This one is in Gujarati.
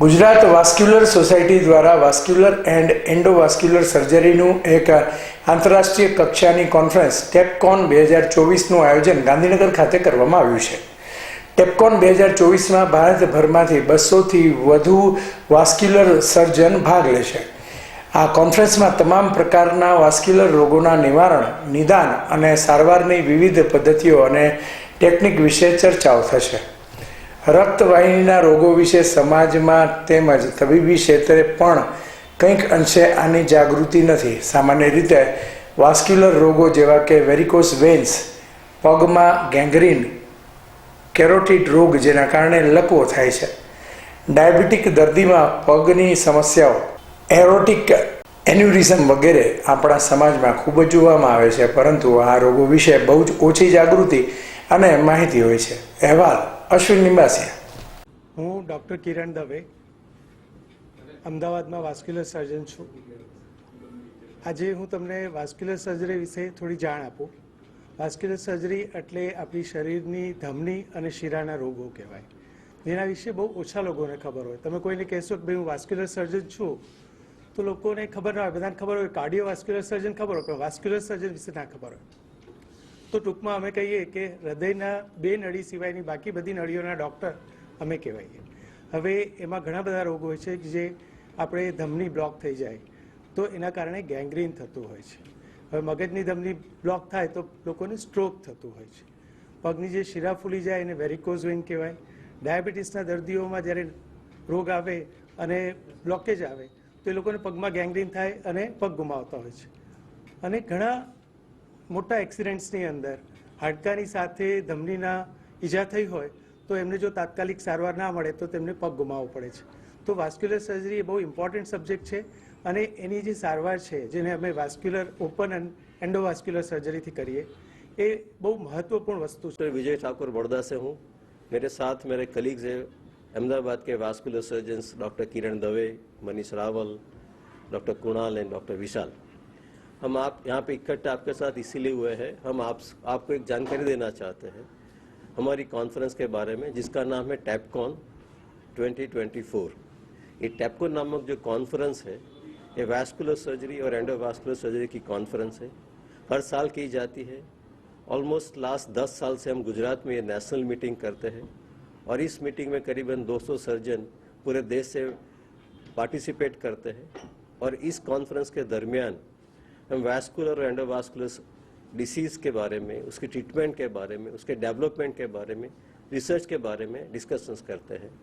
ગુજરાત વાસ્ક્યુલર સોસાયટી દ્વારા વાસ્ક્યુલર એન્ડ એન્ડોવાસ્ક્યુલર સર્જરીનું એક આંતરરાષ્ટ્રીય કક્ષાની કોન્ફરન્સ ટેપકોન બે હજાર ચોવીસનું આયોજન ગાંધીનગર ખાતે કરવામાં આવ્યું છે. ટેપકોન બે હજાર ચોવીસમાં ભારતભરમાંથી બસોથી વધુ વાસ્ક્યુલર સર્જન ભાગ લેશે. આ કોન્ફરન્સમાં તમામ પ્રકારના વાસ્ક્યુલર રોગોના નિવારણ, નિદાન અને સારવારની વિવિધ પદ્ધતિઓ અને ટેકનિક વિશે ચર્ચાઓ થશે. રક્તવાહિનીના રોગો વિશે સમાજમાં તેમજ તબીબી ક્ષેત્રે પણ કંઈક અંશે આની જાગૃતિ નથી. સામાન્ય રીતે વાસ્ક્યુલર રોગો જેવા કે વેરિકોસ વેન્સ, પગમાં ગેંગ્રીન, કેરોટિડ રોગ જેના કારણે લકવો થાય છે. ડાયાબિટીક દર્દીમાં પગની સમસ્યાઓ, એરોટિક એન્યુરિઝમ વગેરે આપણા સમાજમાં ખૂબ જ જોવામાં આવે છે, પરંતુ આ રોગો વિશે બહુ જ ઓછી જાગૃતિ અને માહિતી હોય છે. અહેવાલ અશ્વિન લિંબાસિયા હું ડૉક્ટર કિરણ દવે, અમદાવાદમાં વાસ્ક્યુલર સર્જન છું. આજે હું તમને વાસ્ક્યુલર સર્જરી વિશે થોડી જાણ આપું. વાસ્ક્યુલર સર્જરી એટલે આપણી શરીરની ધમની અને શિરાના રોગો કહેવાય. જેના વિશે બહુ ઓછા લોકોને ખબર હોય. તમે કોઈને કહેશો કે ભાઈ હું વાસ્ક્યુલર સર્જન છું, તો લોકોને ખબર ના હોય. બધાને ખબર હોય કાર્ડિયો વાસ્ક્યુલર સર્જન ખબર હોય, પણ વાસ્ક્યુલર સર્જન વિશે ના ખબર હોય. તો ટૂંકમાં અમે કહીએ કે હૃદયના બે નળી સિવાયની બાકી બધી નળીઓના ડૉક્ટર અમે કહેવાઈએ. હવે એમાં ઘણા બધા રોગો હોય છે જે આપણે ધમની બ્લોક થઈ જાય તો એના કારણે ગેંગ્રીન થતું હોય છે. હવે મગજની ધમની બ્લોક થાય તો લોકોને સ્ટ્રોક થતું હોય છે. પગની જે શિરા ફૂલી જાય એને વેરિકોઝ વેઇન કહેવાય. ડાયાબિટીસના દર્દીઓમાં જ્યારે રોગ આવે અને બ્લોકેજ આવે તો એ લોકોને પગમાં ગેંગ્રીન થાય અને પગ ગુમાવતા હોય છે. અને ઘણા મોટા એક્સિડન્ટ્સની અંદર હાડકાની સાથે ધમનીના ઈજા થઈ હોય તો એમને જો તાત્કાલિક સારવાર ના મળે તો તેમને પગ ગુમાવવો પડે છે તો વાસ્ક્યુલર સર્જરી એ બહુ ઇમ્પોર્ટન્ટ સબ્જેક્ટ છે અને એની જે સારવાર છે જેને અમે વાસ્ક્યુલર ઓપન એન્ડ એન્ડોવાસ્ક્યુલર સર્જરીથી કરીએ એ બહુ મહત્વપૂર્ણ વસ્તુ છે डॉक्टर विजय ठाकुर बड़ौदा से हूँ मेरे साथ मेरे कलीग्स हैं अहमदाबाद के vascular surgeons doctor Kiran Dave Manish Rawal doctor Kunal and doctor Vishal हम आप यहाँ पे इकट्ठा आपके साथ इसीलिए हुए हैं, हम आप, आपको एक जानकारी देना चाहते हैं हमारी कॉन्फ्रेंस के बारे में, जिसका नाम है टैपकॉन 2024 ये टैपकॉन नामक जो कॉन्फ्रेंस है, ये वास्कुलर सर्जरी और एंडोवास्कुलर सर्जरी की कॉन्फ्रेंस है। हर साल की जाती है। ऑलमोस्ट लास्ट दस साल से हम गुजरात में ये नेशनल मीटिंग करते हैं और इस मीटिंग में करीबन 200 सर्जन पूरे देश से पार्टिसिपेट करते हैं और इस कॉन्फ्रेंस के दरमियान हम वैस्कुलर और एंडोवास्कुलर डिसीज़ के बारे में उसके ट्रीटमेंट के बारे में उसके डेवलपमेंट के बारे में रिसर्च के बारे में डिस्कशंस करते हैं